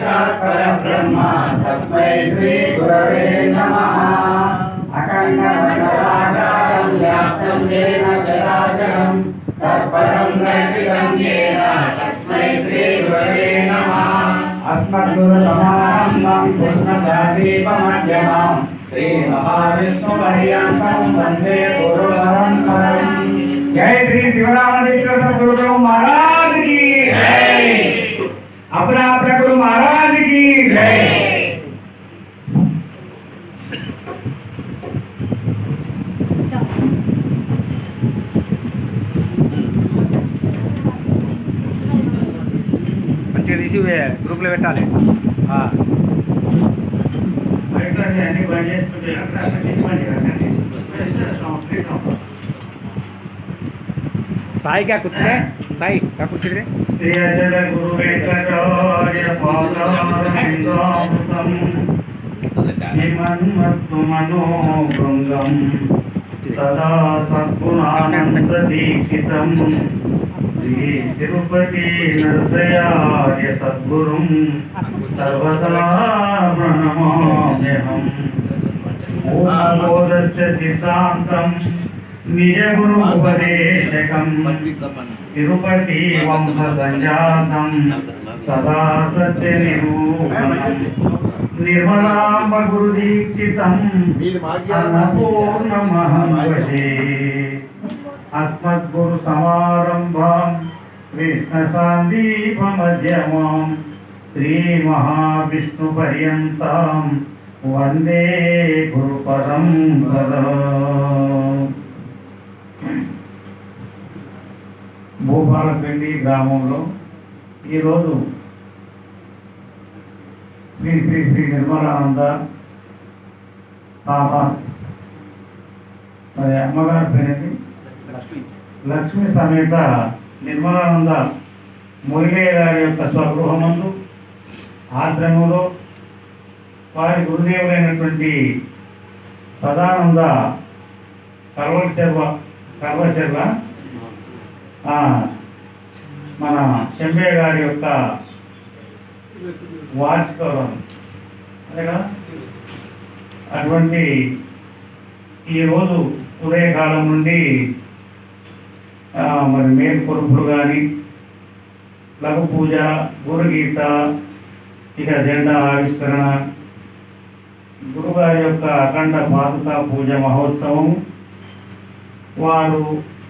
साक्षात् परब्रह्म तस्मै श्रीगुरवे नमः। अखण्डमण्डलाकारं व्याप्तं येन चराचरं तत्परं दर्शितं येन तस्मै श्रीगुरवे नमः। अस्मद्गुरुसमारम्भं कृष्णसादीपमध्यमाम् श्रीमहाविष्णुपर्यन्तं वंदे गुरुपरम्परम्। जय श्री शिवरामेश्वर सदगुरु महाराज की जय। अपना తిప్పండి అక్కడ సాయి క్యా కూర్చునే సాయి క్యా కూర్చునే శ్రీ అజల గురు వెంకటార్య పాదారవిందామృతం హిమన్మత్తు మనోభృంగం సదా సద్గుణానంద దీక్షితం శ్రీ తిరుపతి నరసయార్య సద్గురుం సర్వదా ప్రణమామ్యహం ఓమోదస్య సిద్ధాంతం నిజ గురు ఉపదేశకం తిరుపతి వంశ సంజాతం సదా సత్య నిరూపణం. నిర్మలాంబ గురు దీక్షితం అన్నపూర్ణమహం భజే అస్మద్గురు సమారంభాం కృష్ణ సాందీపమధ్యమాం శ్రీ మహావిష్ణు పర్యంతం వందే గురు పరంపరా భూపాలపల్లి గ్రామంలో ఈరోజు శ్రీ శ్రీ శ్రీ నిర్మలానంద పాప మరి అమ్మగారి పేరేంటి? లక్ష్మి. సమేత నిర్మలానంద మురళయ్య గారి యొక్క స్వగృహమందు ఆశ్రమంలో వారి గురుదేవులైనటువంటి సదానంద కల్వచర్వ కల్వచర్వ ఆ, మన చెంబే గారి యొక్క వార్షికం అదే కదా? అటువంటి ఈరోజు ఉదయకాలం నుండి మరి మేలు కొరుపులు కానీ లఘు పూజ గురుగీత ఇక జెండా ఆవిష్కరణ గురుగారి యొక్క అఖండ పాదుక పూజ మహోత్సవం వారు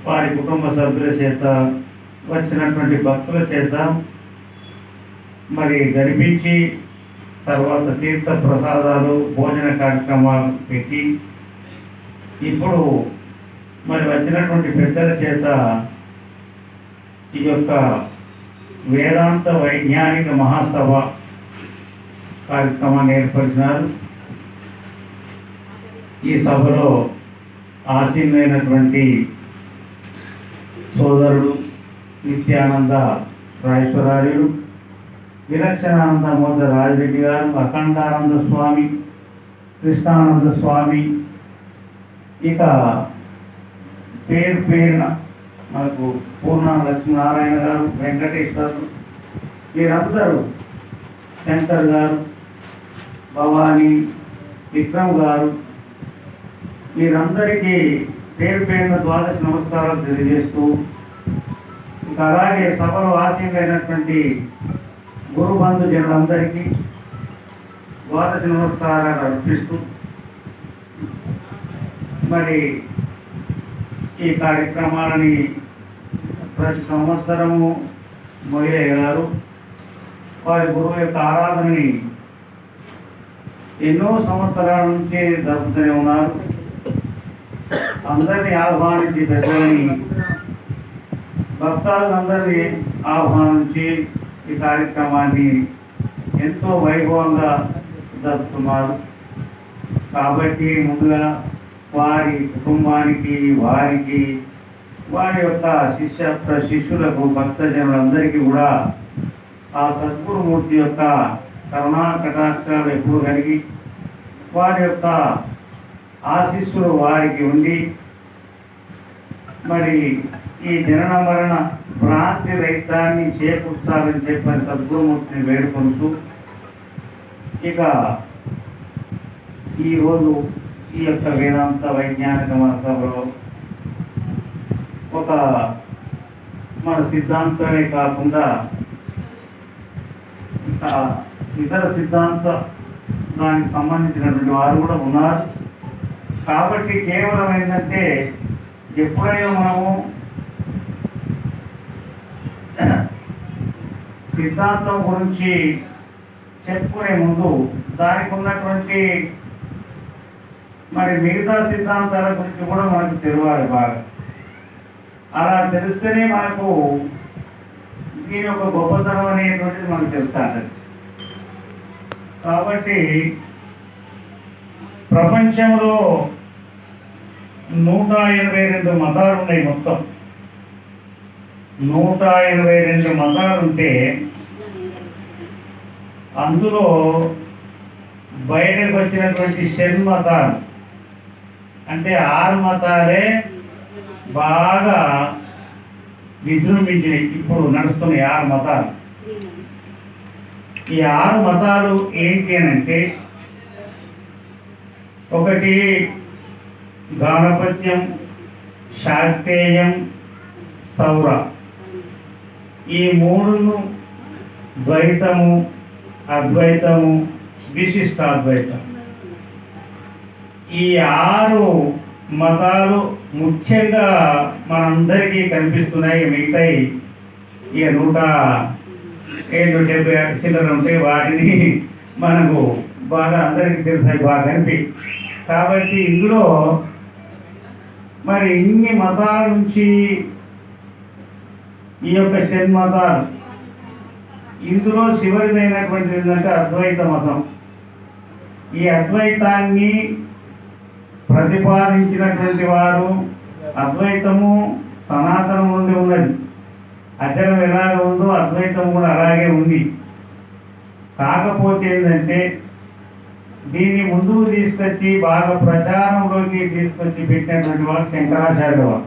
వారి కుటుంబ సభ్యుల చేత వచ్చినటువంటి భక్తుల చేత మరి జరిపించి తర్వాత తీర్థ ప్రసాదాలు భోజన కార్యక్రమాలు పెట్టి ఇప్పుడు మరి వచ్చినటువంటి పెద్దల చేత ఈ యొక్క వేదాంత వైజ్ఞానిక మహాసభ కార్యక్రమాన్ని ఏర్పరిచినారు. ఈ సభలో ఆసీనులైనటువంటి సోదరుడు నిత్యానంద రాజేశ్వరార్యుడు విలక్షణానంద మోద రాజరెడ్డి గారు అఖండానంద స్వామి కృష్ణానంద స్వామి ఇక పేరు పేరున మనకు పూర్ణ లక్ష్మీనారాయణ గారు వెంకటేశ్వరుడు వీరందరూ శంకర్ గారు భవానీ విక్రమ్ గారు వీరందరికీ పేరు పేరున ద్వాదశ నమస్కారాలు తెలియజేస్తూ ఇంకా అలాగే సభలో ఆశీర్వైనటువంటి గురు బంధు జనులందరికీ ద్వాదశ నమస్కారాలు అర్పిస్తూ మరి ఈ కార్యక్రమాలని ప్రతి సంవత్సరము మొదలయ్యారు గారు వారి గురువు యొక్క ఆరాధనని ఎన్నో సంవత్సరాల నుంచి జరుపుతూనే ఉన్నారు. అందరినీ ఆహ్వానించి పెద్దలని భక్తాలందరినీ ఆహ్వానించి ఈ కార్యక్రమాన్ని ఎంతో వైభవంగా జరుపుతున్నారు. కాబట్టి ముందుగా వారి కుటుంబానికి వారికి వారి యొక్క శిష్య శిష్యులకు భక్తజనులందరికీ కూడా ఆ సద్గురుమూర్తి యొక్క కరుణా కటాక్షాలు ఎప్పుడు కలిగి వారి యొక్క ఆశీస్సులు వారికి ఉండి మరి ఈ జనన మరణ భ్రాంతి రహితాన్ని చేకూర్చాలని చెప్పని సద్గురుమూర్తిని వేడుకుంటూ ఇక ఈరోజు ఈ యొక్క వేదాంత వైజ్ఞానిక మహాసభలో ఒక మన సిద్ధాంతమే కాకుండా ఇంకా ఇతర సిద్ధాంత దానికి సంబంధించినటువంటి వారు కూడా ఉన్నారు. కాబట్టి కేవలం ఏంటంటే ఎప్పుడైనా మనము సిద్ధాంతం గురించి చెప్పుకునే ముందు దానికి ఉన్నటువంటి మరి మిగతా సిద్ధాంతాల గురించి కూడా మనకు తెలియాలి బాగా. అలా తెలిస్తేనే మనకు దీని యొక్క గొప్పతనం అనేటువంటిది మనకు తెలుస్తాను కాబట్టి ప్రపంచంలో నూట ఎనభై రెండు మతాలు ఉన్నాయి మొత్తం. నూట ఎనభై రెండు మతాలు ఉంటే అందులో బయటకు వచ్చినటువంటి షణ్మతాలు అంటే ఆరు మతాలే బాగా విజృంభించినాయి. ఇప్పుడు నడుస్తున్నాయి ఆరు మతాలు. ఈ ఆరు మతాలు ఏంటి అని అంటే ఒకటి గాణపత్యం శాక్తేయం సౌర. ఈ మూడును ద్వైతము అద్వైతము విశిష్టాద్వైతం. ఈ ఆరు మతాలు ముఖ్యంగా మనందరికీ కనిపిస్తున్నాయి. మిగతాయి ఇక నూట ఏడు డెబ్బై చిల్లర ఉంటాయి వాటిని మనకు బాగా అందరికీ తెలుసాయి బాగా కనిపి. కాబట్టి ఇందులో మరి ఇన్ని మతాల నుంచి ఈ యొక్క షణ్మతాలు ఇందులో చివరిదైనటువంటిది ఏంటంటే అద్వైత మతం. ఈ అద్వైతాన్ని ప్రతిపాదించినటువంటి వారు అద్వైతము సనాతనం నుండి ఉన్నది. అచలం ఎలాగ ఉందో అద్వైతం కూడా అలాగే ఉంది. కాకపోతే ఏంటంటే దీన్ని ముందుకు తీసుకొచ్చి బాగా ప్రచారంలోకి తీసుకొచ్చి పెట్టినటువంటి వారు శంకరాచార్య వారు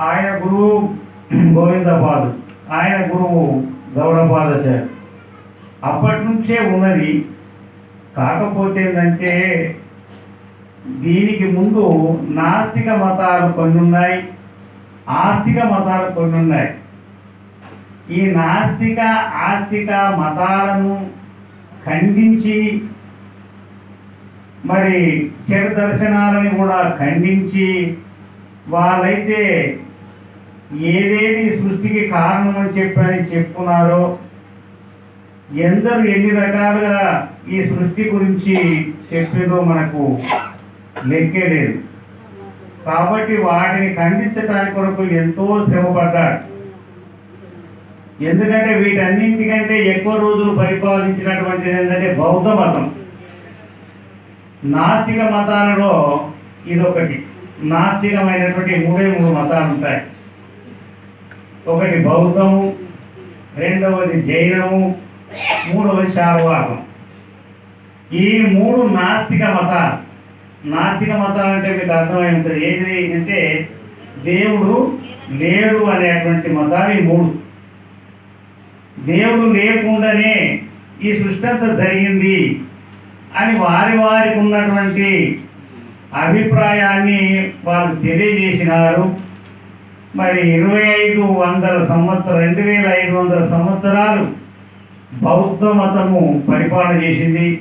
ఆయన గురువు గోవిందపాదు. ఆయన గురువు గౌడపాదాచార్య అప్పటి నుంచే ఉన్నది. కాకపోతే ఏంటంటే దీనికి ముందు నాస్తిక మతాలు కొన్ని ఉన్నాయి ఆస్తిక మతాలు కొన్ని ఉన్నాయి ఈ నాస్తిక ఆస్తిక మతాలను ఖండించి మరి చెడ దర్శనాలని కూడా ఖండించి వాళ్ళైతే ఏదేది సృష్టికి కారణం అని చెప్పని చెప్పుకున్నారో ఎందరు ఎన్ని రకాలుగా ఈ సృష్టి గురించి చెప్పిందో మనకు లెక్కే లేదు. కాబట్టి వాటిని ఖండించడానికి కొరకు ఎంతో శ్రమపడ్డాడు ఎందుకంటే వీటన్నింటికంటే ఎక్కువ రోజులు పరిపాలించినటువంటిది ఏంటంటే బౌద్ధ మతం. నాస్తిక మతాలలో ఇదొకటి. నాస్తికమైనటువంటి మూడే మూడు మతాలు ఉంటాయి. ఒకటి బౌద్ధము రెండవది జైనము మూడవది శార్వాకం ఈ మూడు నాస్తిక మతాలు. నాస్తిక మతాలు అంటే మీకు అర్థమై ఉంటుంది. ఏంటి అంటే దేవుడు లేడు అనేటువంటి మతాలు ఈ మూడు. దేవుడు లేకుండానే ఈ సృష్టి అంతా జరిగింది అని వారి వారికి ఉన్నటువంటి అభిప్రాయాన్ని వాళ్ళు తెలియజేసినారు. మరి ఇరవై ఐదు వందల సంవత్సరం రెండు వేల ఐదు వందల సంవత్సరాలు బౌద్ధ మతము పరిపాలన చేసింది.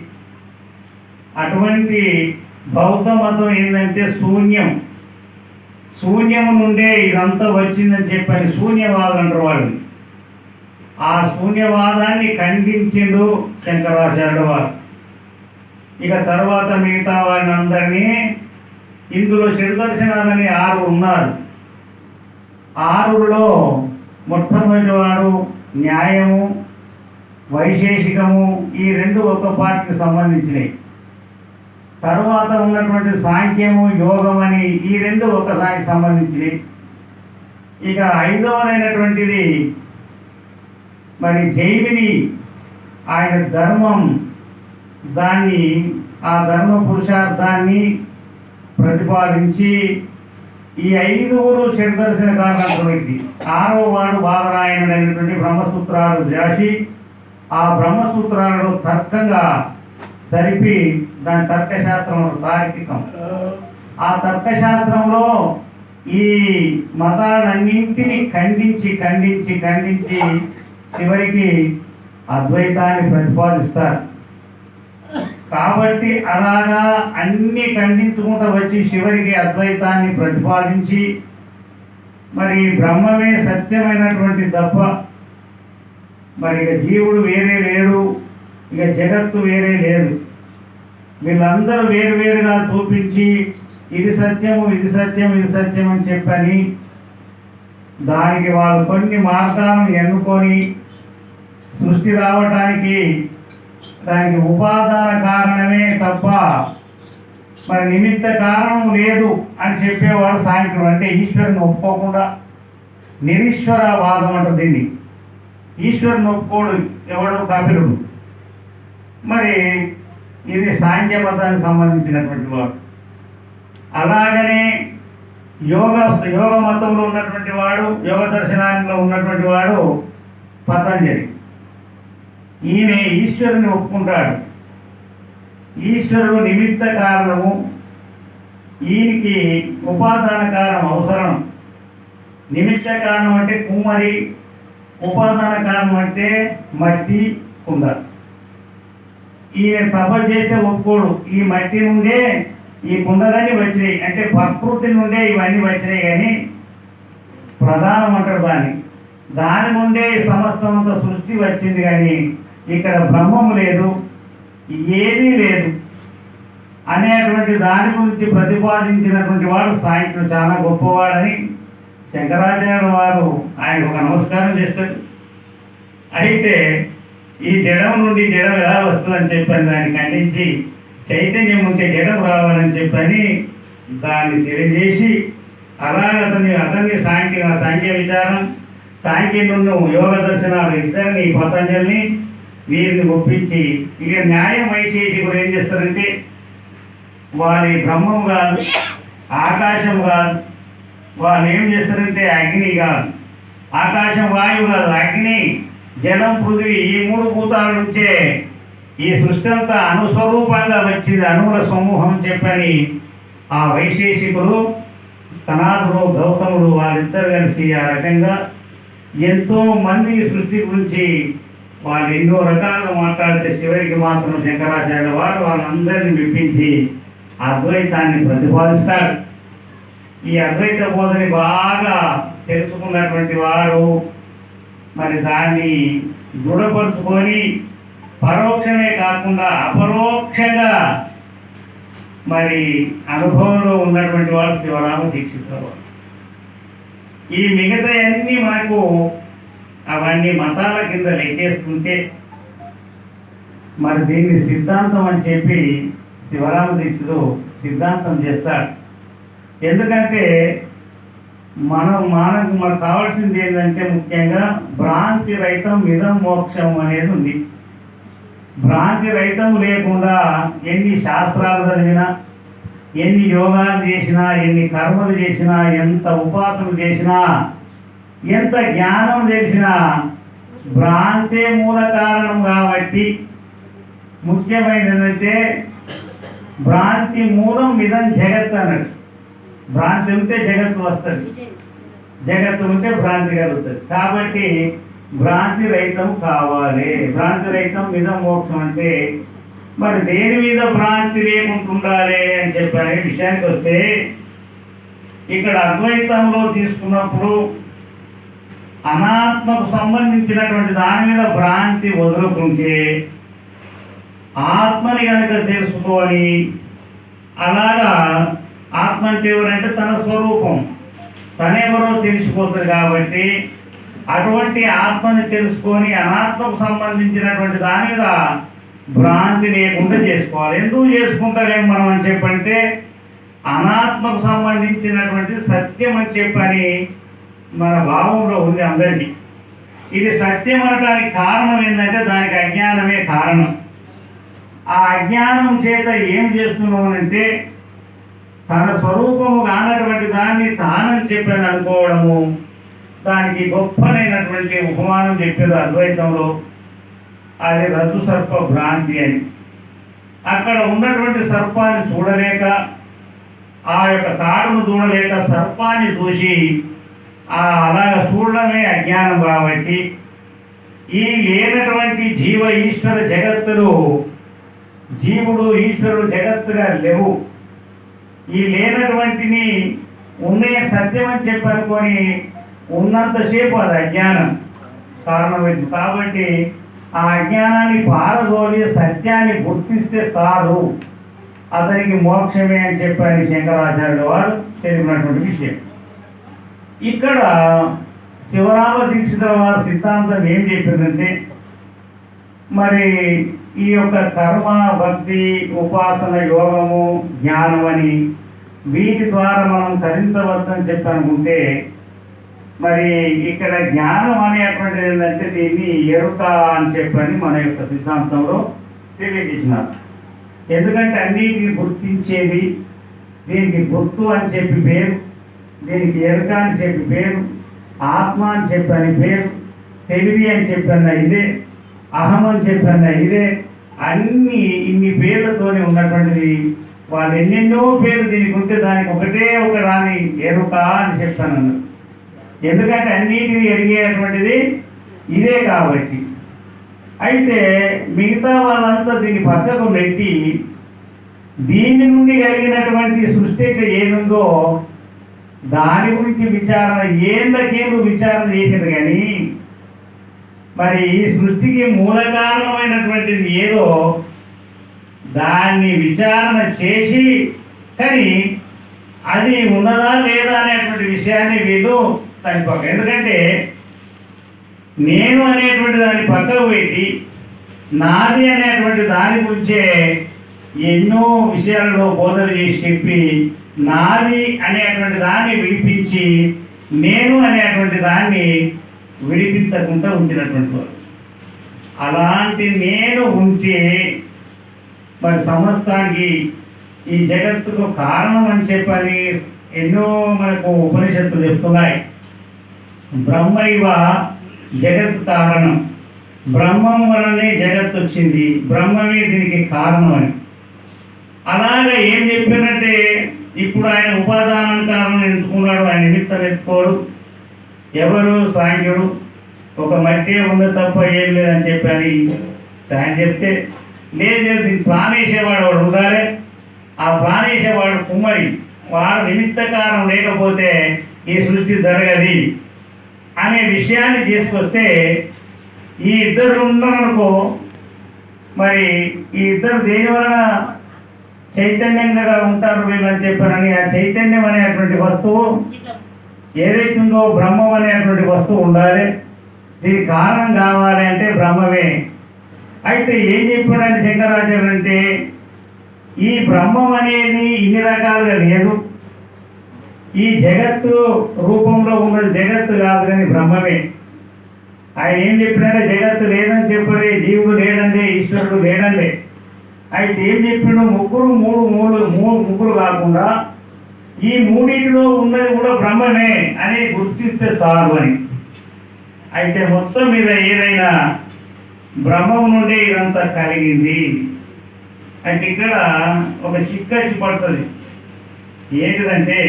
అటువంటి బౌద్ధ మతం ఏంటంటే శూన్యం. శూన్యం నుండే ఇదంతా వచ్చిందని చెప్పని శూన్యవాదం అంటారు వాళ్ళు. ఆ శూన్యవాదాన్ని ఖండించిండు శంకరాచార్యుడు వారు. ఇక తర్వాత మిగతా వారిని అందరినీ ఇందులో దర్శనాలని ఆరు ఉన్నారు. ఆరులో మొట్టమొదటి వారు న్యాయము వైశేషికము ఈ రెండు ఒక పార్టీకి సంబంధించినవి. తర్వాత ఉన్నటువంటి సాంఖ్యము యోగం అని ఈ రెండు ఒకదానికి సంబంధించినవి ఇక ఐదవదైనటువంటిది మరి జైమిని ఆయన ధర్మం దాన్ని ఆ ధర్మ పురుషార్థాన్ని ప్రతిపాదించి ఈ ఐదుగురు షడ్దర్శన కారణమైంది ఆరో వాడు బాలరాయణుడు అయినటువంటి బ్రహ్మసూత్రాలు రాసి ఆ బ్రహ్మసూత్రాలను తర్కంగా జరిపి దాని తర్కశాస్త్రం తార్కికం. ఆ తర్కశాస్త్రంలో ఈ మతాలన్నింటినీ ఖండించి ఖండించి ఖండించి చివరికి అద్వైతాన్ని ప్రతిపాదిస్తారు. కాబట్టి అలాగా అన్ని ఖండించుకుంటూ వచ్చి చివరికి అద్వైతాన్ని ప్రతిపాదించి మరి బ్రహ్మమే సత్యమైనటువంటి తప్ప మరి ఇక జీవుడు వేరే లేడు ఇక జగత్తు వేరే లేదు. వీళ్ళందరూ వేరు వేరుగా చూపించి ఇది సత్యము ఇది సత్యం ఇది సత్యం అని చెప్పని దానికి వాళ్ళు కొన్ని మార్గాలను ఎన్నుకొని సృష్టి రావటానికి దానికి ఉపాదాన కారణమే తప్ప మరి నిమిత్త కారణం లేదు అని చెప్పేవాడు సాయంత్రం. అంటే ఈశ్వరుని ఒప్పుకోకుండా నిరీశ్వరవాదం అంట దీన్ని. ఈశ్వరుని ఒప్పుకోడు ఎవడు? కపిలుడు. మరి ఇది సాంఖ్య మతానికి సంబంధించినటువంటి వాడు. అలాగనే యోగ యోగ మతంలో ఉన్నటువంటి వాడు యోగ దర్శనాల్లో ఉన్నటువంటి వాడు పతంజలి. ఈయన ఈశ్వరుని ఒప్పుకుంటాడు. ఈశ్వరుడు నిమిత్త కారణము ఈయనకి ఉపాదాన కారణం అవసరం. నిమిత్త కారణం అంటే కుమ్మరి ఉపాదాన కారణం అంటే మట్టి కుందరు ఈయన సభ చేస్తే ఒప్పుకోడు. ఈ మట్టి నుండే ఈ కుండలన్నీ వచ్చినాయి. అంటే ప్రకృతి నుండే ఇవన్నీ వచ్చినాయి కానీ ప్రధానం అంటారు దాన్ని. దాని నుండే ఈ సమస్తమంత సృష్టి వచ్చింది కానీ ఇక్కడ బ్రహ్మము లేదు ఏదీ లేదు అనేటువంటి దాని గురించి ప్రతిపాదించినటువంటి వాడు సాహిత్యం చాలా గొప్పవాడని శంకరాచార్య వారు ఆయన ఒక నమస్కారం చేస్తారు. అయితే ఈ జడం నుండి జడం ఎలా వస్తుందని చెప్పని దాన్ని ఖండించి చైతన్యం ఉంటే జడం రావాలని చెప్పని దాన్ని తెలియజేసి అలాగే అతని అతన్ని సాంఖ్య సాంఖ్య విచారం సాంఖ్యులను యోగ దర్శనాలు ఇద్దరిని పతంజలిని వీరిని ఒప్పించి ఇక న్యాయం వైశేషికుడు ఏం చేస్తారంటే వారి బ్రహ్మం కాదు ఆకాశం కాదు వాళ్ళు ఏం చేస్తారంటే అగ్ని కాదు. ఆకాశం వాయువు కాదు అగ్ని జలం పృథివీ ఈ మూడు భూతాల నుంచే ఈ సృష్టి అంతా అనుస్వరూపంగా వచ్చింది అణువుల సమూహం చెప్పని ఆ వైశేషికులు తనాథుడు గౌతముడు వారిద్దరు కలిసి ఆ రకంగా ఎంతో మంది సృష్టి గురించి వాళ్ళు ఎన్నో రకాలుగా మాట్లాడితే చివరికి మాత్రం శంకరాచార్య వారు వాళ్ళందరినీ మెప్పించి అద్వైతాన్ని ప్రతిపాదిస్తారు. ఈ అద్వైత బోధని బాగా తెలుసుకున్నటువంటి వారు మరి దాన్ని దృఢపరుచుకొని పరోక్షమే కాకుండా అపరోక్షంగా మరి అనుభవంలో ఉన్నటువంటి వారు శివరామ దీక్షితులు ఈ మిగతా అన్ని మనకు అవన్నీ మతాల కింద లెక్కేసుకుంటే మరి దీన్ని సిద్ధాంతం అని చెప్పి శివరామ దీక్షితుడు సిద్ధాంతం చేస్తాడు. ఎందుకంటే మనం మనకు మనకు కావాల్సింది ఏంటంటే ముఖ్యంగా భ్రాంతి రహితం మిదం మోక్షం అనేది ఉంది. భ్రాంతి రహితం లేకుండా ఎన్ని శాస్త్రాలు చదివినా ఎన్ని యోగాలు చేసినా ఎన్ని కర్మలు చేసినా ఎంత ఉపాసనలు చేసినా ఎంత జ్ఞానం తెలిసినా భ్రాంతే మూల కారణం కాబట్టి ముఖ్యమైనది ఏంటంటే భ్రాంతి మూలం మిదం జగత్ అన్నట్టు భ్రాంతి ఉంటే జగత్తు వస్తుంది. జగత్తు ఉంటే భ్రాంతి కలుగుతుంది. కాబట్టి భ్రాంతి రహితం కావాలి. భ్రాంతి రహితం మీద మోక్షం అంటే మరి దేని మీద భ్రాంతి లేకుండా ఉండాలి అని చెప్పనే విషయానికి వస్తే ఇక్కడ అద్వైతంలో తీసుకున్నప్పుడు అనాత్మకు సంబంధించినటువంటి దాని మీద భ్రాంతి వదులుకుంటే ఆత్మని కనుక తెలుసుకొని అలాగా ఆత్మ అంటే ఎవరంటే తన స్వరూపం. తనెవరో తెలిసిపోతుంది కాబట్టి అటువంటి ఆత్మని తెలుసుకొని అనాత్మకు సంబంధించినటువంటి దాని మీద భ్రాంతి లేకుండా చేసుకోవాలి. ఎందుకు చేసుకుంటారేం మనం అని చెప్పంటే అనాత్మకు సంబంధించినటువంటి సత్యం అని చెప్పని మన భావంలో ఉంది అందరికీ. ఇది సత్యం అనడానికి కారణం ఏంటంటే దానికి అజ్ఞానమే కారణం. ఆ అజ్ఞానం చేత ఏం చేస్తున్నాం అంటే తన స్వరూపము కానటువంటి దాన్ని తానని చెప్పని అనుకోవడము. దానికి గొప్పనైనటువంటి ఉపమానం చెప్పారు అద్వైతంలో. అది రజు సర్ప భ్రాంతి అని. అక్కడ ఉన్నటువంటి సర్పాన్ని చూడలేక ఆ యొక్క తాడును చూడలేక సర్పాన్ని చూసి ఆ అలాగ చూడడమే అజ్ఞానం కాబట్టి ఈ లేనటువంటి జీవ ఈశ్వర జగత్తులు జీవుడు ఈశ్వరుడు జగత్తుగా లేవు. ఈ లేనటువంటిని ఉన్నే సత్యం అని చెప్పి అనుకొని ఉన్నంతసేపు అది అజ్ఞానం. కారణమైంది కాబట్టి ఆ అజ్ఞానాన్ని పారదోలి సత్యాన్ని గుర్తిస్తే చాలు. అతనికి మోక్షమే అని చెప్పారు శంకరాచార్యుల వారు తెలిపినటువంటి విషయం. ఇక్కడ శివరామ దీక్షిత వారి సిద్ధాంతం ఏం చెప్పిందంటే మరి ఈ యొక్క కర్మ భక్తి ఉపాసన యోగము జ్ఞానం అని వీటి ద్వారా మనం తరించవద్దని చెప్పనుకుంటే మరి ఇక్కడ జ్ఞానం అనేటువంటిది ఏంటంటే దీన్ని ఎరుక అని చెప్పని మన యొక్క సిద్ధాంతంలో తెలియజేసినారు. ఎందుకంటే అన్నిటిని గుర్తించేది దీనికి గుర్తు అని చెప్పి పేరు దీనికి ఎరుక అని చెప్పి పేరు ఆత్మ అని చెప్పని పేరు తెలివి అని చెప్పన్న ఇదే అహం అని చెప్పన్న ఇదే అన్ని ఇన్ని పేర్లతోనే ఉన్నటువంటిది. వాళ్ళు ఎన్నెన్నో పేర్లు దీనికి ఉంటే దానికి ఒకటే ఒక రాని ఎరుక అని చెప్తాను ఎందుకంటే అన్నిటిని ఎరిగేటువంటిది ఇదే కాబట్టి. అయితే మిగతా వాళ్ళంతా దీన్ని పక్కకు నెట్టి దీని నుండి కలిగినటువంటి సృష్టి అయితే ఏముందో దాని గురించి విచారణ ఏందకేందు విచారణ చేసింది కానీ మరి ఈ సృష్టికి మూల కారణమైనటువంటిది ఏదో దాన్ని విచారణ చేసి కానీ అది ఉన్నదా లేదా అనేటువంటి విషయాన్ని వీళ్ళు దాని ఎందుకంటే నేను అనేటువంటి దాన్ని పక్కకు పెట్టి నాది అనేటువంటి దాని గురించే ఎన్నో విషయాలలో బోధన చేసి చెప్పి నాది అనేటువంటి దాన్ని విడిపించి నేను అనేటువంటి దాన్ని విడిపించకుండా ఉంచినటువంటి వారు. అలాంటి నేను ఉంటే మరి సమస్తానికి ఈ జగత్తుకు కారణం అని చెప్పని ఎన్నో మనకు ఉపనిషత్తులు చెప్తున్నాయి. బ్రహ్మైవ జగత్ కారణం. బ్రహ్మం వలనే జగత్ వచ్చింది. బ్రహ్మమే దీనికి కారణం అని అలాగే ఏం చెప్పినట్టే ఇప్పుడు ఆయన ఉపాదానం కారణం ఎంచుకున్నాడు ఆయన నిమిత్తం ఎత్తుకోడు. ఎవరు సాంఖ్యుడు ఒక మట్టే ఉంది తప్ప ఏం లేదని చెప్పని ఆయన చెప్తే లేదు లేదు దీనికి ప్రాణేసేవాడు వాడు ఉండాలి. ఆ ప్రాణేసేవాడు కుమ్మరి వాడు నిమిత్త కారణం లేకపోతే ఈ సృష్టి జరగది అనే విషయాన్ని తీసుకొస్తే ఈ ఇద్దరు ఉన్నారనుకో మరి ఈ ఇద్దరు దేని వలన చైతన్యంగా ఉంటారు వీళ్ళని చెప్పారని ఆ చైతన్యం అనేటువంటి వస్తువు ఏదైతే ఉందో బ్రహ్మం అనేటువంటి వస్తువు ఉండాలి. దీనికి కారణం కావాలి అంటే బ్రహ్మమే. అయితే ఏం చెప్పాడని శంకరాచార్యులు అంటే ఈ బ్రహ్మం అనేది ఇన్ని రకాలుగా లేదు. ఈ జగత్తు రూపంలో ఉన్న జగత్తు కాదు కానీ బ్రహ్మమే. ఆయన ఏం చెప్పినంటే జగత్తు లేదని చెప్పలే జీవుడు లేదండి ఈశ్వరుడు లేదండి అయితే ఏం చెప్పిండు? ముగ్గురు మూడు మూడు మూడు ముగ్గురు కాకుండా ఈ మూడింటిలో ఉన్నది కూడా బ్రహ్మమే అని గుర్తిస్తే చాలు అని. అయితే మొత్తం మీద ఏదైనా బ్రహ్మం నుండి ఇదంతా కలిగింది అయితే ఇక్కడ ఒక చిక్కచ్చి పడుతుంది. ఏంటిదంటే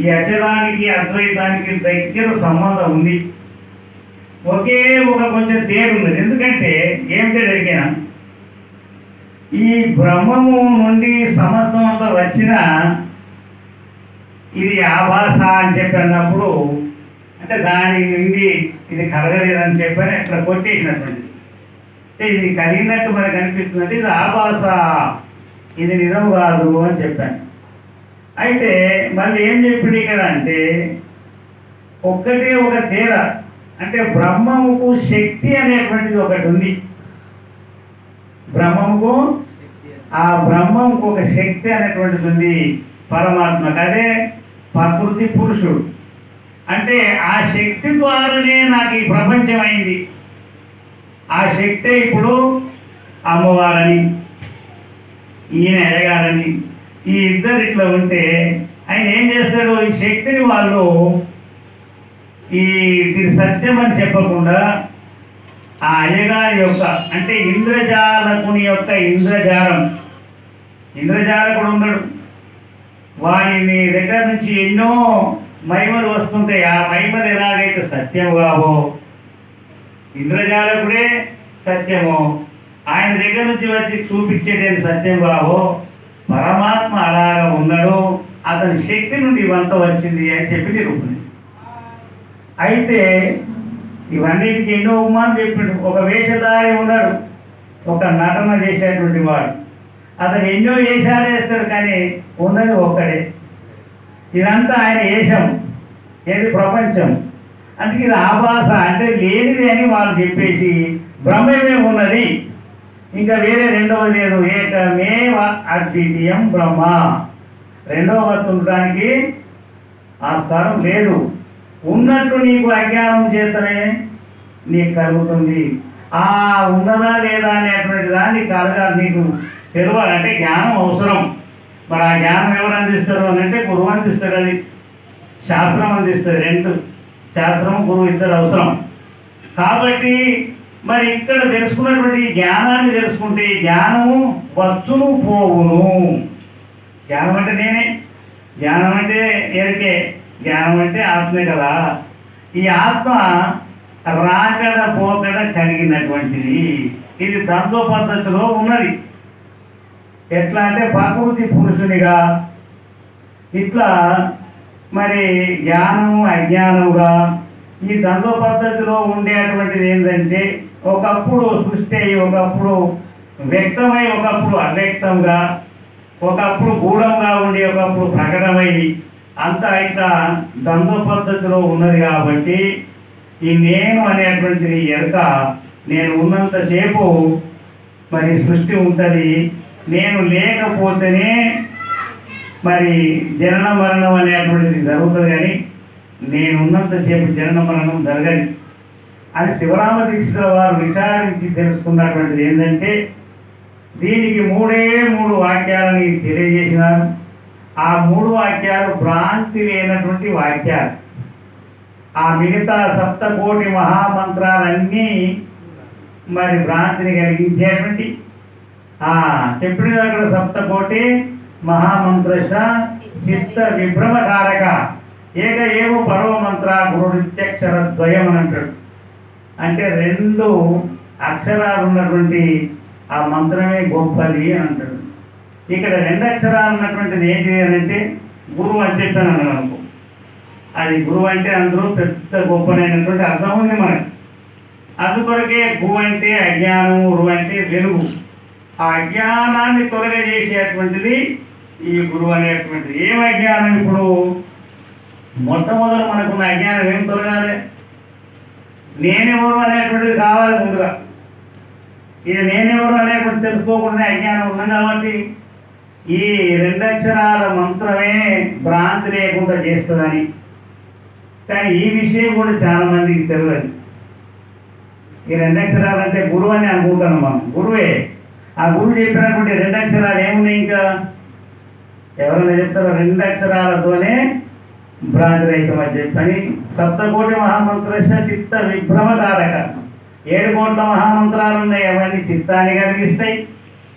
ఈ అచలానికి అద్వైతానికి దగ్గర సంబంధం ఉంది. ఒకే ఒక కొంచెం తేరు ఎందుకంటే ఏం తేడు అడిగినా ఈ బ్రహ్మము నుండి సమస్తం అంతా వచ్చిన ఇది ఆభాస అని చెప్పి అన్నప్పుడు అంటే దాని నుండి ఇది కలగలేదని చెప్పని అట్లా కొట్టేసినటువంటి. అంటే ఇది కలిగినట్టు మనకు అనిపిస్తుంది ఇది ఆభాస ఇది నిజం కాదు అని చెప్పాను. అయితే మళ్ళీ ఏం చెప్పింది కదా అంటే ఒక్కటే ఒక తేడా అంటే బ్రహ్మముకు శక్తి అనేటువంటిది ఒకటి ఉంది. బ్రహ్మముకు ఆ బ్రహ్మంకు ఒక శక్తి అనేటువంటిది ఉంది పరమాత్మకు. అదే ప్రకృతి పురుషుడు. అంటే ఆ శక్తి ద్వారానే నాకు ఈ ప్రపంచం అయింది. ఆ శక్తే ఇప్పుడు అమ్మవారని ఈయన ఎదగాలని ఈ ఇద్దరు ఇట్లా ఉంటే ఆయన ఏం చేస్తాడు ఈ శక్తిని వాళ్ళు ఈ సత్యం అని చెప్పకుండా ఆ అయ్యగారి యొక్క అంటే ఇంద్రజాలకుని యొక్క ఇంద్రజాలం. ఇంద్రజాలకుడు ఉన్నాడు వారిని దగ్గర నుంచి ఎన్నో మహిమలు వస్తుంటాయి. ఆ మహిమలు ఎలాగైతే సత్యం కావో ఇంద్రజాలకుడే సత్యము. ఆయన దగ్గర నుంచి వచ్చి చూపించేది సత్యం కావో పరమాత్మ అలాగ ఉన్నాడు. అతని శక్తి నుండి ఇవంతా వచ్చింది అని చెప్పి నిరూపణ అయితే ఇవన్నిటికి ఎన్నో ఉమ్మాని చెప్పిండు. ఒక వేషధారి ఉన్నాడు. ఒక నటన చేసేటువంటి వాడు. అతను ఎన్నో వేషాలు వేస్తారు కానీ ఉన్నది ఒక్కడే. ఇదంతా ఆయన వేషం ఏది ప్రపంచం. అందుకే ఇది ఆభాస అంటే లేనిది అని వాళ్ళు చెప్పేసి బ్రహ్మమే ఉన్నది. ఇంకా వేరే రెండవ లేదు. ఏకమేవ అద్వితీయం బ్రహ్మ. రెండవ వస్తు ఉండడానికి ఆస్కారం లేదు. ఉన్నట్టు నీకు అజ్ఞానం చేతనే నీకు కలుగుతుంది. ఆ ఉన్నదా లేదా అనేటువంటి దాన్ని కలగాలి నీకు. తెలియాలంటే జ్ఞానం అవసరం. మరి ఆ జ్ఞానం ఎవరు అందిస్తారు అని అంటే గురువు అందిస్తారు అది. శాస్త్రం అందిస్తుంది రెండు శాస్త్రం గురువు ఇద్దరు అవసరం. కాబట్టి మరి ఇక్కడ తెలుసుకున్నటువంటి ఈ జ్ఞానాన్ని తెలుసుకుంటే జ్ఞానము వచ్చును పోవును. జ్ఞానం అంటే నేనే. జ్ఞానం అంటే ఎరికే జ్ఞానం అంటే ఆత్మే కదా. ఈ ఆత్మ రాకడ పోకడ కలిగినటువంటిది. ఇది ద్వంద్వ పద్ధతిలో ఉన్నది. ఎట్లా అంటే ప్రకృతి పురుషునిగా ఇట్లా మరి జ్ఞానము అజ్ఞానముగా ఈ ద్వంద్వ పద్ధతిలో ఉండేటువంటిది ఏంటంటే ఒకప్పుడు సృష్టి అయ్యి ఒకప్పుడు వ్యక్తమై ఒకప్పుడు అవ్యక్తంగా ఒకప్పుడు గూఢంగా ఉండి ఒకప్పుడు ప్రకటమై అంతా ఇట్లా దంద పద్ధతిలో ఉన్నది కాబట్టి ఈ నేను అనేటువంటిది ఎరక నేను ఉన్నంతసేపు మరి సృష్టి ఉంటుంది. నేను లేకపోతేనే మరి జనన మరణం అనేటువంటిది జరుగుతుంది కానీ నేను ఉన్నంతసేపు జనన మరణం జరగదు అని శివరామ దీక్షితుల వారు విచారించి తెలుసుకున్నటువంటిది ఏంటంటే దీనికి మూడే మూడు వాక్యాలని తెలియజేసినారు. ఆ మూడు వాక్యాలు భ్రాంతి లేనటువంటి వాక్యాలు. ఆ మిగతా సప్తకోటి మహామంత్రాలన్నీ మరి భ్రాంతిని కలిగించేటువంటి చెప్పిన అక్కడ సప్తకోటి మహామంత్రశ చిత్త విభ్రమకారక ఏక ఏమో పర్వమంత్ర గురుత్యక్షర ద్వయం అని అంటాడు అంటే రెండు అక్షరాలు ఉన్నటువంటి ఆ మంత్రమే గొప్పది అని అంటాడు ఇక్కడ రెండు అక్షరాలు ఉన్నటువంటిది ఏంటి అని అంటే గురువు అని చెప్పాను అనుకో. అది గురువు అంటే అందరూ పెద్ద గొప్పనైనటువంటి అర్థం ఉంది మనకి. అందుకొరకే గు అంటే అజ్ఞానం గురువు అంటే వెలుగు. ఆ అజ్ఞానాన్ని తొలగజేసేటువంటిది ఈ గురువు అనేటువంటిది. ఏం అజ్ఞానం ఇప్పుడు? మొట్టమొదలు మనకున్న అజ్ఞానం ఏం తొలగాలి? నేనెవరు అనేటువంటిది కావాలి ముందుగా. ఇది నేనెవరు అనేటువంటి తెలుసుకోకుండా అజ్ఞానం ఉన్నాం కాబట్టి ఈ రెండక్షరాల మంత్రమే భ్రాంతి లేకుండా చేస్తుందని. కానీ ఈ విషయం కూడా చాలా మందికి తెలియదు. ఈ రెండక్షరాలు అంటే గురువు అని అనుకుంటాను మనం. గురువే. ఆ గురువు చెప్పినటువంటి రెండక్షరాలు ఏమున్నాయి ఇంకా? ఎవరైనా చెప్తారో? రెండక్షరాలతోనే భ్రాంతి అని చెప్పని సప్తకోటి మహామంత్రశ చిత్త విభ్రమకారక ఏడు కోట్ల మహామంత్రాలు ఉన్నాయి అవన్నీ చిత్తాన్ని కలిగిస్తాయి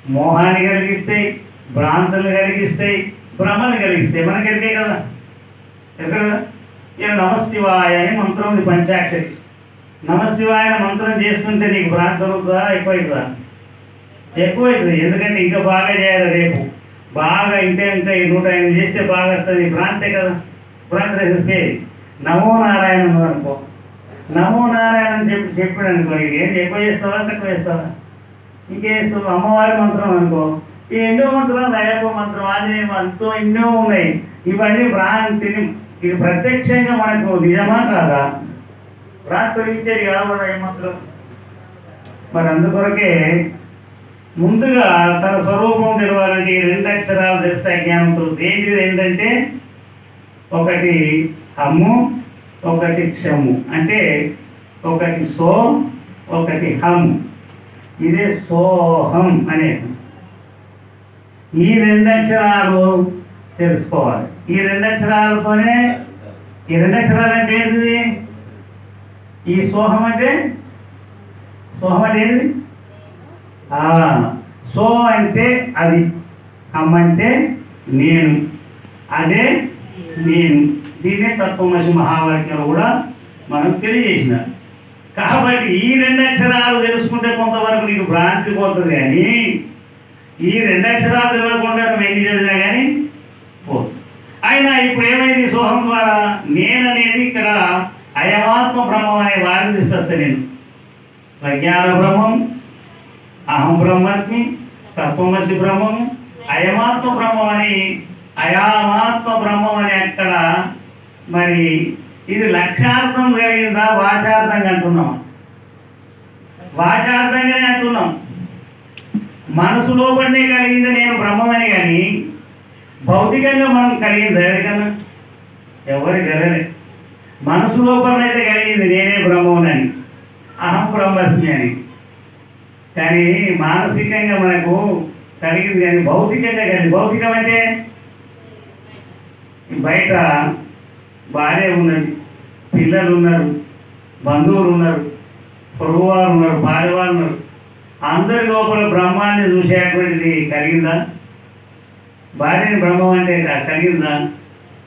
మోహాన్ని కలిగిస్తాయి భ్రాంతులు కలిగిస్తాయి భ్రమలు కలిగిస్తాయి. మనకెరికే కదా? ఎక్కడ? ఇక నమశివాయ అని మంత్రం ఉంది పంచాక్షరి. నమశివాయ మంత్రం చేసుకుంటే నీకు భ్రాంతి దొరుకుతుందా ఎక్కువైతుందా? ఎక్కువైతుంది ఎందుకంటే ఇంకా బాగా చేయాలి రేపు. బాగా ఇంకా ఇంకా ఈ నూట ఎనిమిది చేస్తే బాగా వస్తుంది. ప్రాంతే కదా. ప్రాంత రహిస్తే నమో నారాయణ అనుకో. నమో నారాయణ అని చెప్పి చెప్పాడు అనుకో. ఏం ఎక్కువ చేస్తావా తక్కువ చేస్తావా? ఇంకేస్తావు అమ్మవారి మంత్రం అనుకో. ఈ ఎన్నో మంత్రాలు దయాప మంత్రం ఆంజనేయ మంత్రం ఎన్నో ఉన్నాయి. ఇవన్నీ భ్రాంతిని ఇది ప్రత్యక్షంగా మనకు నిజమా కాదా? భ్రాంతి తొలగించేది కాదు మంత్రం. మరి అందుకొరకే ముందుగా తన స్వరూపం తెలవాలంటే ఈ రెండు అక్షరాలు తెలిస్తే జ్ఞానంతో ఏంటి ఏంటంటే ఒకటి హమ్ము ఒకటి క్షము. అంటే ఒకటి సో ఒకటి హమ్. ఇదే సోహం అనేది ఈ రెండు అక్షరాలు తెలుసుకోవాలి. ఈ రెండు అక్షరాలతోనే ఈ రెండు అక్షరాలు అంటే ఏంటిది? ఈ సోహం అంటే సోహం అంటే ఏంటిది? సో అంటే అది. అమ్మ అంటే నేను. అదే నేను. దీనే తత్వమసి మహావాక్యం కూడా మనం తెలియజేసిన కాబట్టి ఈ రెండు అక్షరాలు తెలుసుకుంటే కొంతవరకు నీకు భ్రాంతి పోతుంది కానీ ఈ రెండు అక్షరాలు తెలియకుండా నువ్వు ఎన్ని చదివినా కానీ పోదు అయినా ఇప్పుడు ఏమైంది? సోహం ద్వారా నేననేది ఇక్కడ అయమాత్మ బ్రహ్మం అనే వారిని తీసుకొస్తా నేను. ప్రజ్ఞాన బ్రహ్మం అహం బ్రహ్మస్మి తత్వమసి బ్రహ్మము అయమాత్మ బ్రహ్మం అని అయామాత్మ బ్రహ్మం అని అక్కడ మరి ఇది లక్ష్యార్థం కలిగిందా వాచార్థంగా అంటున్నాం. వాచార్థంగానే అంటున్నాం. మనసు లోపలనే కలిగింది నేను బ్రహ్మమని కానీ భౌతికంగా మనం కలిగింది ఎవరికన్నా? ఎవరికి కలగలే. మనసు లోపలనైతే కలిగింది నేనే బ్రహ్మమునని అహం బ్రహ్మస్మి అని. కానీ మానసికంగా మనకు కలిగింది కానీ భౌతికంగా కానీ భౌతికం అంటే బయట భార్య ఉన్నది పిల్లలు ఉన్నారు బంధువులు ఉన్నారు పొరుగువారు ఉన్నారు భార్య వారు ఉన్నారు. అందరి లోపల బ్రహ్మాన్ని చూసేటువంటిది కలిగిందా? భార్యని బ్రహ్మం అంటే కలిగిందా?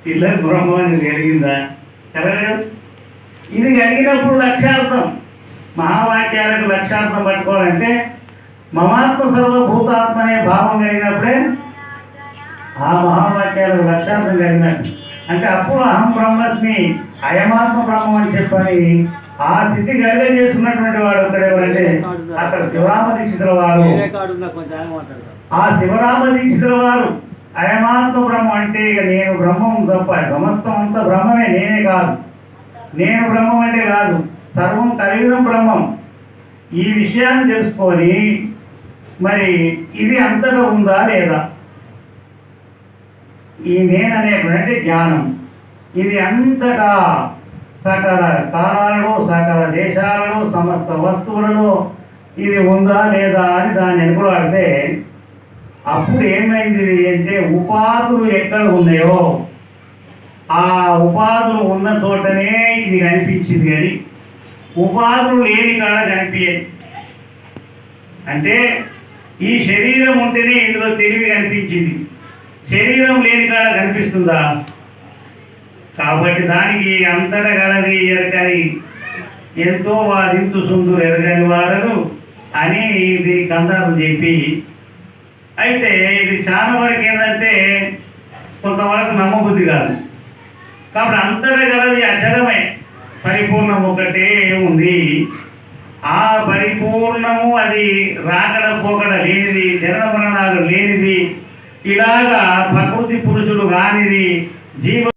పిల్లలు బ్రహ్మం అనేది కలిగిందా? కలగదు ఇది కలిగినప్పుడు లక్ష్యార్థం. మహావాక్యాలకు లక్ష్యార్థం పట్టుకోవాలంటే మమాత్మ సర్వభూతాత్మ అనే భావం కలిగినప్పుడే ఆ మహావాక్యాలకు లక్ష్యార్థం కలిగినట్టు. అంటే అప్పుడు అహం బ్రహ్మస్మి అయమాత్మ బ్రహ్మం అని చెప్పని ఆ స్థితి గడిగ చేసుకున్నటువంటి వాడు ఇక్కడ ఎవరంటే అక్కడ శివరామ దీక్షితుల వారు ఆ శివరామ దీక్షితుల వారు అయమాత్మ బ్రహ్మం అంటే ఇక నేను బ్రహ్మం తప్ప సమస్తం అంతా బ్రహ్మమే నేనే కాదు. నేను బ్రహ్మం అంటే కాదు. సర్వం కలిగిన బ్రహ్మం. ఈ విషయాన్ని తెలుసుకొని మరి ఇది అంతగా ఉందా లేదా? ఈ నేననేటువంటి జ్ఞానం. ఇది అంతటా సకల కాలాలలో సకల దేశాలలో సమస్త వస్తువులలో ఇది ఉందా లేదా అని దాన్ని ఎనుకులాడితే అప్పుడు ఏమైంది అంటే ఉపాధులు ఎక్కడ ఉన్నాయో ఆ ఉపాధులు ఉన్న చోటనే ఇది కనిపించింది కానీ ఉపాధులు లేని కాడ కనిపించదు అంటే ఈ శరీరం ఉంటేనే ఇందులో తెలివి కనిపించింది. శరీరం లేని కాడ కనిపిస్తుందా? కాబట్టి దానికి అంతటా కలది ఎరకని ఎంతో వారింతు సుందురు ఎరగని వారు అని ఇది కందాలు చెప్పి. అయితే ఇది చాలా వరకు ఏంటంటే కొంతవరకు నమ్మబుద్ధి కాదు. కాబట్టి అంతర గలది అచలమే. పరిపూర్ణం ఒకటే ఉంది. ఆ పరిపూర్ణము అది రాకడ పోకడ లేనిది జనన మరణాలు లేనిది ఇలాగా ప్రకృతి పురుషులు కానిది జీవ